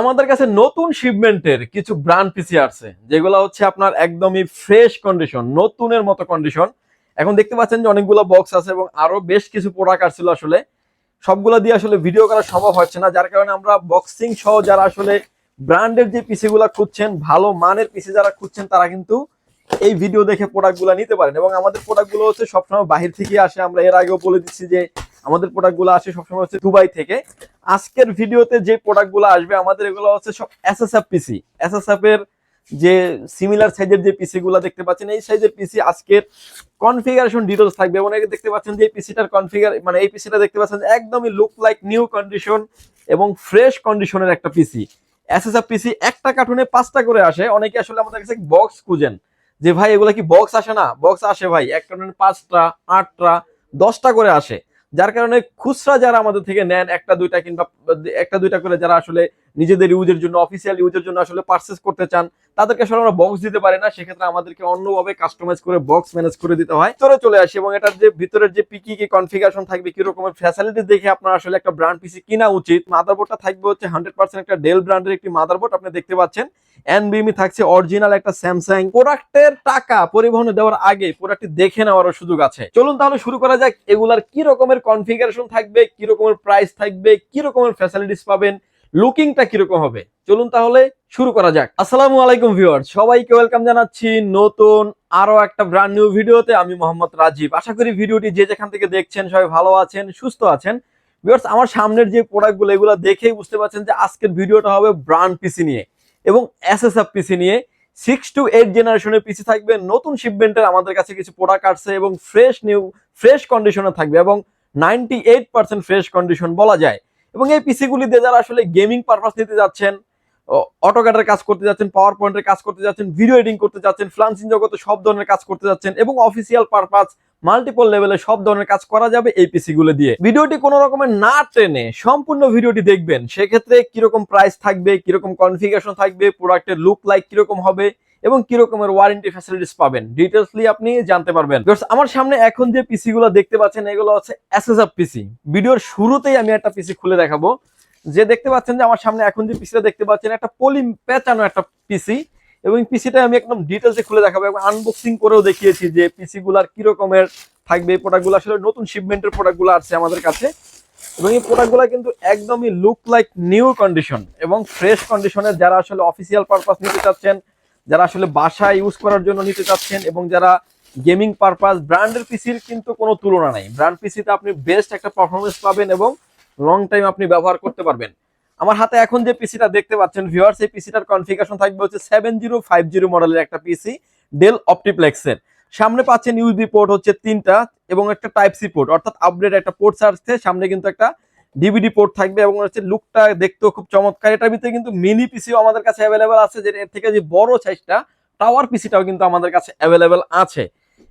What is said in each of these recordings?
আমাদের কাছে নতুন শিপমেন্টের কিছু ব্র্যান্ড পিসি আসছে, যেগুলো হচ্ছে আপনার একদমই ফ্রেশ কন্ডিশন নতুনের মতো কন্ডিশন এখন দেখতে পাচ্ছেন যে অনেকগুলো বক্স আছে এবং আরও বেশ কিছু প্রোডাক্ট আসছিল আসলে। সবগুলো দিয়ে আসলে ভিডিও করা সম্ভব হচ্ছে না, যার কারণে আমরা বক্সিং সহ যারা আসলে ব্র্যান্ডের যে পিসি গুলা খুঁজছেন, ভালো মানের পিসি যারা খুঁজছেন, তারা কিন্তু এই ভিডিও দেখে প্রোডাক্ট নিতে পারেন। এবং আমাদের প্রোডাক্ট হচ্ছে সবসময় বাহির থেকে আসে। আমরা এর আগেও বলে দিচ্ছি যে আমাদের প্রোডাক্টগুলো আসে সবসময় হচ্ছে দুবাই থেকে। আজকের ভিডিওতে যে প্রোডাক্টগুলো আসবে, আমাদের এগুলো হচ্ছে সব এস এসএসএফ পিসি এসএসএফ এর যে সিমিলার সাইজের যে পিসি গুলো দেখতে পাচ্ছেন, এই সাইজের পিসি আজকের কনফিগারেশন ডিটেলস থাকবে। এবং দেখতে পাচ্ছেন যে এই পিসিটার কনফিগার মানে এই পিসিটা দেখতে পাচ্ছেন একদমই লুক লাইক নিউ কন্ডিশন এবং ফ্রেশ কন্ডিশনের একটা পিসি এস এসএসএফ পিসি একটা কার্টুনে পাঁচটা করে আসে। অনেকে আসলে আমাদের কাছে বক্স খুঁজেন যে, ভাই, এগুলা কি বক্স আসে না? বক্স আসে ভাই, এক কার্টুনে পাঁচটা, আটটা, দশটা করে আসে। যার কারণে খুচরা যারা আমাদের থেকে নেন, একটা, দুইটা কিংবা, একটা, দুইটা করে যারা আসলে নিজেদের ইউজের জন্য অফিসিয়াল ইউজের জন্য আসলে পারচেস করতে চান, তাদেরকে আসলে আমরা বক্স দিতে পারি না। সেক্ষেত্রে আমাদেরকে অন্যভাবে কাস্টমাইজ করে বক্স ম্যানেজ করে দিতে হয়। ভিতরে চলে আসে এবং এটার যে ভিতরের যে পিকি কি কনফিগারেশন থাকবে কি রকমের ফ্যাসিলিটি দেখে আপনার আসলে একটা ব্র্যান্ড পিসি কিনা উচিত। মাদারবোর্ডটা থাকবে হচ্ছে হান্ড্রেড পার্সেন্ট একটা ডেল ব্র্যান্ডের একটি মাদারবোর্ড আপনি দেখতে পাচ্ছেন। এনবিএমই থাকছে অরিজিনাল একটা স্যামসাং প্রোডাক্টের টাকা পরিবহনে দেওয়ার আগে প্রোডাক্টটি দেখে নেওয়ার সুযোগ আছে। চলুন তাহলে শুরু করা যাক, এগুলার কি রকমের কনফিগারেশন থাকবে, কি রকমের প্রাইস থাকবে, কি রকমের ফ্যাসিলিটিস পাবেন লুকিংটা কীরকম হবে? চলুন তাহলে শুরু করা যাক। আসসালামু আলাইকুম ভিউয়ার সবাইকে ওয়েলকাম জানাচ্ছি নতুন আরও একটা ব্র্যান্ড নিউ ভিডিওতে আমি মোহাম্মদ রাজীব। আশা করি ভিডিওটি যে যেখান থেকে দেখছেন সবাই ভালো আছেন, সুস্থ আছেন। ভিউয়ার্স আমার সামনের যে প্রোডাক্টগুলো এগুলো দেখেই বুঝতে পারছেন যে আজকের ভিডিওটা হবে ব্র্যান্ড পিসি নিয়ে। এবং এসএসএফ পিসি নিয়ে সিক্স টু এইট জেনারেশনের পিসি থাকবে। নতুন শিপমেন্টের আমাদের কাছে কিছু প্রোডাক্ট আসছে এবং ফ্রেশ নিউ ফ্রেশ কন্ডিশনে থাকবে এবং ninety eight percent fresh condition বলা যায়। এবং এই পিসিগুলি দিয়ে যারা আসলে গেমিং পারপাস নিতে যাচ্ছেন অটোক্যাটের কাজ করতে যাচ্ছেন পাওয়ার পয়েন্টের কাজ করতে যাচ্ছেন ভিডিও এডিটিং করতে যাচ্ছেন ফ্লান্সিং জগতে সব ধরনের কাজ করতে যাচ্ছেন এবং অফিসিয়াল পারপাস মাল্টিপল লেভেলে সব ধরনের কাজ করা যাবে এই পিসি গুলো দিয়ে। ভিডিওটি কোনো রকমের না টেনে সম্পূর্ণ ভিডিওটি দেখবেন। সেক্ষেত্রে কীরকম প্রাইস থাকবে, কীরকম কনফিগারেশন থাকবে প্রোডাক্টের লুক লাইক কীরকম হবে এবং কি রকমের ওয়ারেন্টি ফ্যাসিলিটিস পাবেন ডিটেলসলি আপনি জানতে পারবেন। আমার সামনে এখন যে পিসি গুলো দেখতে পাচ্ছেন, এগুলো হচ্ছে এসএসএফ পিসি ভিডিওর শুরুতেই আমি একটা পিসি খুলে দেখাবো। যে দেখতে পাচ্ছেন যে আমার সামনে এখন যে পিসিটা দেখতে পাচ্ছেন, একটা পলি, পেঁচানো একটা পিসি এবং পিসিটা আমি একদম ডিটেলসে খুলে দেখাবো এবং আনবক্সিং করেও দেখিয়েছি যে পিসি গুলার কি রকমের থাকবে। এই প্রোডাক্টগুলো আসলে নতুন শিপমেন্টের প্রোডাক্টগুলো আছে আমাদের কাছে। এবং এই প্রোডাক্টগুলো কিন্তু একদমই লুক লাইক নিউ কন্ডিশন এবং ফ্রেশ কন্ডিশনের যারা আসলে অফিসিয়াল পারপাস নিতে চাচ্ছেন, যারা আসলে বাসায় ইউজ করার জন্য নিতে চাচ্ছেন এবং যারা গেমিং পারপাস ব্র্যান্ডের পিসির কিন্তু কোনো তুলনা নাই। ব্র্যান্ড পিসিতে আপনি বেস্ট একটা পারফরমেন্স পাবেন এবং লং টাইম আপনি ব্যবহার করতে পারবেন। আমার হাতে এখন যে পিসিটা দেখতে পাচ্ছেন ভিউয়ার্স এই পিসিটার কনফিগারেশন থাকবে হচ্ছে সেভেন জিরো ফাইভ জিরো মডেলের একটা পিসি ডেল অপটিপ্লেক্সের সামনে পাচ্ছেন ইউএসবি পোর্ট হচ্ছে তিনটা এবং একটা টাইপ সি পোর্ট অর্থাৎ আপডেট একটা পোর্ট সার্চতে সামনে কিন্তু একটা ডিভিডি পোর্ট থাকবে এবং হচ্ছে লুকটা দেখতেও খুব চমৎকার। এটার ভিতরে কিন্তু মিনি পিসিও আমাদের কাছে অ্যাভেলেবেল আছে যে এর থেকে যে বড় সাইজটা টাওয়ার পিসিটাও কিন্তু আমাদের কাছে অ্যাভেলেবেল আছে।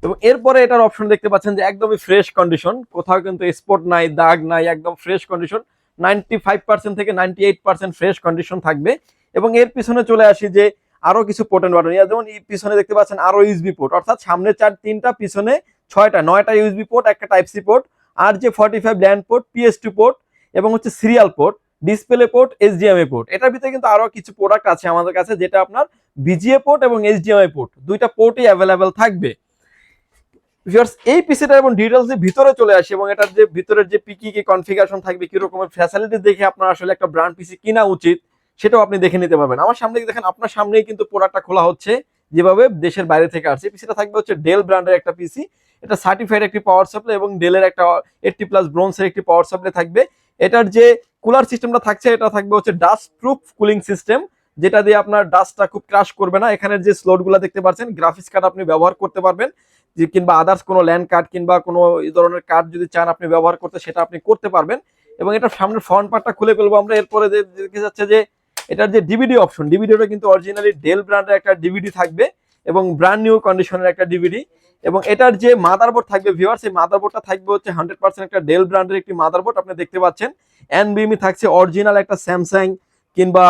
এবং এরপরে এটার অপশন দেখতে পাচ্ছেন যে একদমই ফ্রেশ কন্ডিশন কোথাও কিন্তু স্পট নাই, দাগ নাই, একদম fresh condition ninety five percent থেকে ninety eight percent fresh condition থাকবে। এবং এর পিছনে চলে আসি যে আরও কিছু পোর্টেন বাটন যেমন পিছনে দেখতে পাচ্ছেন আরও ইউএসবি পোর্ট অর্থাৎ সামনে চার তিনটা, পিছনে ছয়টা, নয়টা ইউএসবি পোর্ট একটা টাইপ সি পোর্ট আর যে forty five land port PS two port এবং হচ্ছে serial port display port HDMI port এটার ভিতরে কিন্তু আরও কিছু প্রোডাক্ট আছে আমাদের কাছে, যেটা আপনার বিজিএ পোর্ট এবং এইচডিএমআই পোর্ট দুইটা পোর্টই অ্যাভেলেবেল থাকবে। ভিউয়ার্স এই পিসিটা এবং ডিটেলস ভিতরে চলে আসে এবং এটার যে ভিতরের যে পিকি কি কনফিগারেশন থাকবে, কি রকমের ফ্যাসিলিটি দেখে আপনার আসলে একটা ব্র্যান্ড পিসি কিনা উচিত, সেটাও আপনি দেখে নিতে পারবেন। আমার সামনে দেখেন, আপনার সামনেই কিন্তু প্রোডাক্টটা খোলা হচ্ছে, যেভাবে দেশের বাইরে থেকে আসছে। পিসিটা থাকবে হচ্ছে ডেল ব্র্যান্ডের একটা পিসি এটা সার্টিফাইড একটি পাওয়ার সাপ্লাই এবং ডেলের একটা এইটটি প্লাস ব্রোন্সের একটি পাওয়ার সাপ্লাই থাকবে। এটার যে কুলার সিস্টেমটা থাকছে, এটা থাকবে হচ্ছে ডাস্ট প্রুফ কুলিং সিস্টেম যেটা দিয়ে আপনার ডাস্টটা খুব ক্রাশ করবে না। এখানের যে স্লোটগুলো দেখতে পাচ্ছেন গ্রাফিক্স কার্ড আপনি ব্যবহার করতে পারবেন। যে কিংবা আদার্স কোনো ল্যান্ড কার্ড কিংবা কোনো এই ধরনের কার্ড যদি চান আপনি ব্যবহার করতে, সেটা আপনি করতে পারবেন। এবং এটা সামনের ফ্রন্ট পার্টটা খুলে ফেলব আমরা। এরপরে দেখে যাচ্ছে যে, এটার যে ডিভিডি অপশন ডিভিডিটা কিন্তু অরিজিনালি ডেল ব্র্যান্ডের একটা ডিভিডি থাকবে এবং ব্র্যান্ড নিউ কন্ডিশনের একটা ডিভিডি এবং এটার যে মাদারবোর্ড থাকবে ভিউয়ার সেই মাদারবোর্ডটা থাকবে হচ্ছে হান্ড্রেড পার্সেন্ট একটা ডেল ব্র্যান্ডের একটি মাদারবোর্ড আপনি দেখতে পাচ্ছেন। এনবিএমই থাকছে অরিজিনাল একটা স্যামসাং কিংবা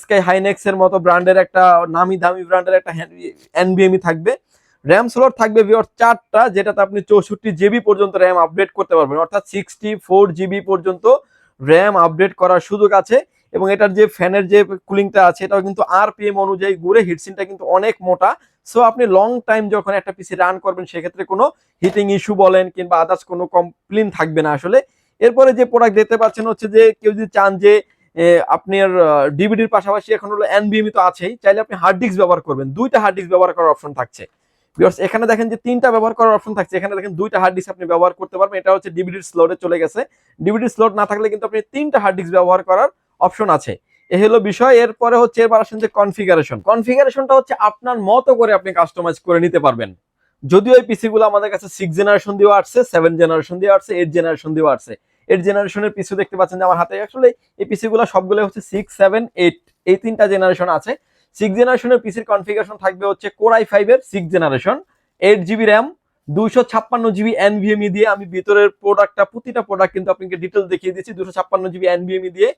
স্কাই হাইনেক্স এর মতো ব্র্যান্ডের একটা নামি দামি ব্র্যান্ডের একটা এনবিএমই থাকবে। র্যাম স্লট থাকবে ভিওর চারটা, যেটাতে আপনি চৌষট্টি জিবি পর্যন্ত র্যাম আপডেট করতে পারবেন। অর্থাৎ সিক্সটি ফোর জিবি পর্যন্ত র্যাম আপডেট করার সুযোগ আছে এবং এটার যে ফ্যানের যে কুলিংটা আছে, এটাও কিন্তু আর আরপিএম অনুযায়ী ঘুরে হিটসিনটা কিন্তু অনেক মোটা। সো আপনি লং টাইম যখন একটা পিসি রান করবেন, সেক্ষেত্রে কোনো হিটিং ইস্যু বলেন কিংবা আদার্স কোনো কমপ্লেন থাকবে না আসলে। এরপরে যে প্রোডাক্ট দেখতে পাচ্ছেন হচ্ছে যে কেউ যদি চান যে আপনার ডিভিডির পাশাপাশি এখন হলো এনবিএমই তো আছেই। চাইলে আপনি হার্ড ডিস্ক ব্যবহার করবেন। দুইটা হার্ড ডিস্ক ব্যবহার করার অপশন থাকছে। Viewers, এখানে দেখেন যে তিনটা ব্যবহার করার অপশন থাকছে। এখানে দেখেন দুইটা হার্ড ডিস্ক আপনি ব্যবহার করতে পারবেন। এটা হচ্ছে ডিভিডির স্লোটে চলে গেছে। ডিভিডির স্লোট না থাকলে কিন্তু আপনি তিনটা হার্ড ডিস্ক ব্যবহার করার অপশন আছে। এ হলো বিষয়। এরপরে হচ্ছে এবার আসেন যে কনফিগারেশন কনফিগারেশনটা হচ্ছে আপনার মতো করে আপনি কাস্টমাইজ করে নিতে পারবেন। যদিও এই পিসি গুলো আমাদের কাছে সিক্স জেনারেশন দিয়ে আসছে সেভেন জেনারেশন দিয়ে আসছে এইট জেনারেশন দিয়ে আসছে। এইট জেনারেশনের পিসি দেখতে পাচ্ছেন যে আমার হাতে। আসলে এই পিসি গুলো সবগুলো হচ্ছে সিক্স সেভেন এইট এই তিনটা জেনারেশন আছে। সিক্স জেনারেশনের পিসির কনফিগারেশন থাকবে হচ্ছে কোরাই ফাইভ এর six generation eight GB RAM দুশো ছাপ্পান্ন জিবি এনভিএমই দিয়ে আমি ভিতরের প্রোডাক্টটা প্রতিটা প্রোডাক্ট কিন্তু আপনাকে ডিটেলস দেখিয়ে দিচ্ছি। দুশো ছাপ্পান্ন জিবি এনভিএমই দিয়ে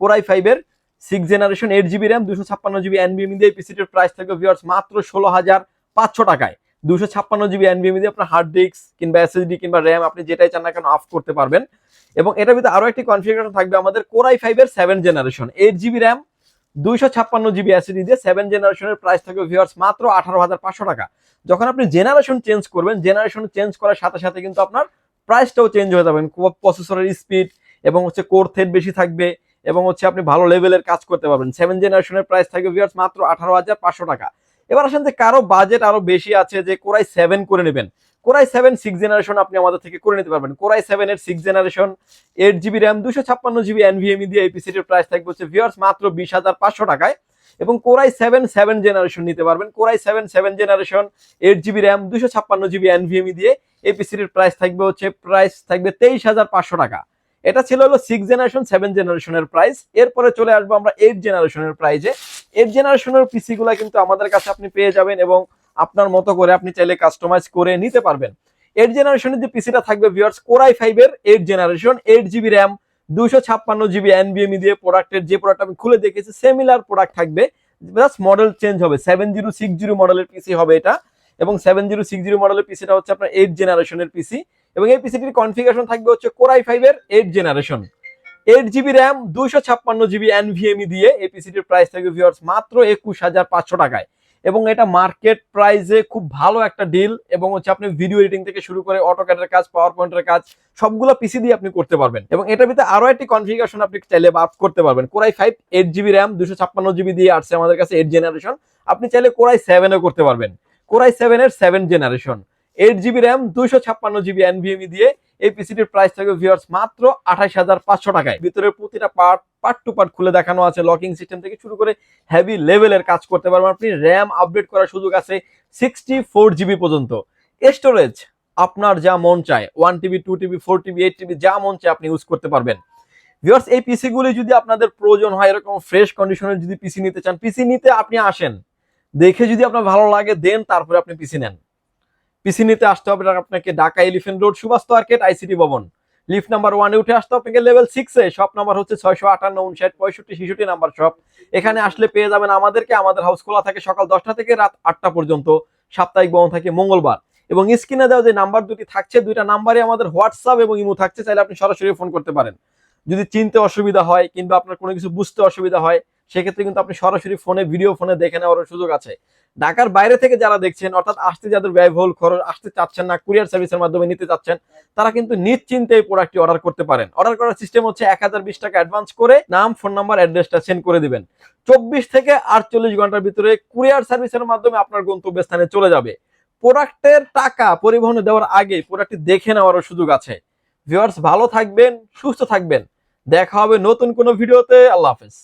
কোরাই ফাইভ এর six generation eight GB RAM দুশো ছাপ্পান্ন জিবি এনভিএমই দিয়ে পিসিটির প্রাইস থাকবে ভিউয়ার্স মাত্র ষোলো হাজার পাঁচশো টাকায়। দুশো ছাপ্পান্ন জিবি এনভিএমই দিয়ে আপনার হার্ড ডিস্ক কিংবা এসএসডি কিংবা র্যাম আপনি যেটাই চান না কেন অফ করতে পারবেন। এবং এটার ভিতরে আরও একটি কনফিগারেশন থাকবে আমাদের কোরাই ফাইভ এর seven generation eight GB RAM দুইশো ছাপ্পান্ন জিবি এসএসডি দিয়ে সেভেন জেনারেশনের প্রাইস থাকবে ভিউয়ার্স মাত্র আঠারো হাজার পাঁচশো টাকা। যখন আপনি জেনারেশন চেঞ্জ করবেন জেনারেশন চেঞ্জ করার সাথে সাথে কিন্তু আপনার প্রাইসটাও চেঞ্জ হয়ে যাবে। প্রসেসরের স্পিড এবং হচ্ছে কোর থ্রেড বেশি থাকবে এবং হচ্ছে আপনি ভালো লেভেলের কাজ করতে পারবেন। সেভেন জেনারেশনের প্রাইস থাকবে ভিউয়ার্স মাত্র আঠারো হাজার পাঁচশো টাকা। এবার আসেন যে কারও বাজেট আরও বেশি আছে যে কোরাই সেভেন করে নেবেন। কোরাই সেভেন সিক্স জেনারেশন আপনি আমাদের থেকে করে নিতে পারবেন। কোরাই সেভেন এর six generation eight GB RAM দুশো ছাপ্পান্ন জিবি এনভিএমই দিয়ে এই পিসিটির প্রাইস থাকবে হচ্ছে ভিউয়ার্স মাত্র বিশ হাজার পাঁচশো টাকায়। এবং কোরাই সেভেন সেভেন জেনারেশন নিতে পারবেন। Core i seven seven generation eight GB RAM দুশো ছাপ্পান্ন জিবি এনভিএমই দিয়ে এই পিসিটির প্রাইস থাকবে হচ্ছে প্রাইস থাকবে তেইশ হাজার পাঁচশো টাকা। এটা ছিল হলো সিক্স জেনারেশন সেভেন জেনারেশনের প্রাইস এরপরে চলে আসব আমরা এইট জেনারেশনের প্রাইজে এইট জেনারেশনের পিসি গুলা কিন্তু আমাদের কাছে আপনি পেয়ে যাবেন এবং আপনার মতো করে আপনি চাইলে কাস্টমাইজ করে নিতে পারবেন। এইট জেনারেশনের যে পিসিটা থাকবে ভিউয়ার্স কোরাই ফাইভ এর eight generation eight GB RAM দুশো ছাপ্পান্ন জিবি এনবিএমই দিয়ে প্রোডাক্টের যে প্রোডাক্ট আমি খুলে দেখেছি সেমিলার প্রোডাক্ট থাকবে। জাস্ট মডেল চেঞ্জ হবে সেভেন জিরো সিক্স জিরো মডেলের পিসি হবে এটা। এবং সেভেন জিরো সিক্স জিরো মডেলের পিসিটা হচ্ছে আপনার এইট জেনারেশনের পিসি এবং এই পিসিটির কনফিগারেশন থাকবে হচ্ছে কোরাই ফাইভ এর eight generation eight GB RAM দুইশো ছাপ্পান্ন জিবি এনভিএমই দিয়ে এই পিসিটির প্রাইস থাকবে ভিউয়ার্স মাত্র একুশ হাজার পাঁচশো টাকায়। এবং এটা মার্কেট প্রাইসে খুব ভালো একটা ডিল এবং হচ্ছে আপনি ভিডিও এডিটিং থেকে শুরু করে অটো অটোক্যাডের কাজ পাওয়ার পয়েন্টের কাজ, সবগুলো পিসি দিয়ে আপনি করতে পারবেন। এবং এটার ভিতরে আরও একটি কনফিগারেশন আপনি চাইলে আপ করতে পারবেন। Core i five eight GB RAM দুশো ছাপ্পান্ন জিবি দিয়ে আসছে আমাদের কাছে এইট জেনারেশন আপনি চাইলে কোরাই সেভেনও করতে পারবেন। কোরাই সেভেনের seven generation eight GB RAM দুইশো ছাপ্পান্ন জিবি এনভিএমই দিয়ে এই পিসিটির প্রাইস থাকবে ভিউয়ার্স মাত্র আঠাশ হাজার পাঁচশো টাকায়। ভিতরে প্রতিটা পার্ট পার্ট টু পার্ট খুলে দেখানো আছে। লকিং সিস্টেম থেকে শুরু করে হেভি লেভেলের কাজ করতে পারবেন আপনি। র্যাম আপডেট করার সুযোগ আছে সিক্সটি ফোর জিবি পর্যন্ত। স্টোরেজ আপনার যা মন চায় one TB two TB four TB eight TB যা মন চায় আপনি ইউজ করতে পারবেন। ভিউয়ার্স এই পিসি গুলি যদি আপনাদের প্রয়োজন হয়, এরকম ফ্রেশ কন্ডিশনের যদি পিসি নিতে চান পিসি নিতে আপনি আসেন। দেখে যদি আপনার ভালো লাগে, দেন তারপরে আপনি পিসি নেন। পিসি নিতে আসতে হবে আপনাকে Dhaka elephant road, Subhash market, ICT Bhaban. Lift number ওয়ানে উঠে আসতে আপনাকে লেভেল সিক্সে শপ নাম্বার হচ্ছে ছয়শো আটান্ন, উনষাট, পঁয়ষট্টি, ছেষট্টি নাম্বার শপ এখানে আসলে পেয়ে যাবেন আমাদেরকে, আমাদের হাউস খোলা থাকে সকাল দশটা থেকে রাত আটটা পর্যন্ত। সাপ্তাহিক বন্ধ থাকে মঙ্গলবার। এবং স্ক্রিনে দেওয়া যে নাম্বার দুটি থাকছে, দুইটা নাম্বারে আমাদের হোয়াটসঅ্যাপ এবং ইমো থাকছে, চাইলে আপনি সরাসরি ফোন করতে পারেন। যদি চিনতে অসুবিধা হয়, কিংবা আপনার কোনো কিছু বুঝতে অসুবিধা হয় সেক্ষেত্রে কিন্তু আপনি সরাসরি ফোনে ভিডিও ফোনে দেখে নেওয়ার সুযোগ আছে। ঢাকার বাইরে থেকে যারা দেখছেন, অর্থাৎ আসতে যাদের ব্যয়বহুল খরচ, আসতে চাচ্ছেন না, কুরিয়ার সার্ভিসের মাধ্যমে নিতে চাচ্ছেন, তারা কিন্তু নিশ্চিন্তে এই প্রোডাক্টটি অর্ডার করতে পারেন। অর্ডার করার সিস্টেম হচ্ছে এক হাজার বিশ টাকা অ্যাডভান্স করে নাম ফোন নাম্বার অ্যাড্রেসটা সেন্ড করে দিবেন। চব্বিশ থেকে আটচল্লিশ ঘণ্টার ভিতরে কুরিয়ার সার্ভিসের মাধ্যমে আপনার গন্তব্যস্থানে চলে যাবে। প্রোডাক্টের টাকা পরিবহনে দেওয়ার আগে প্রোডাক্টটি দেখে নেওয়ারও সুযোগ আছে। ভিউয়ার্স ভালো থাকবেন, সুস্থ থাকবেন। দেখা হবে নতুন কোনো ভিডিওতে আল্লাহ হাফেজ।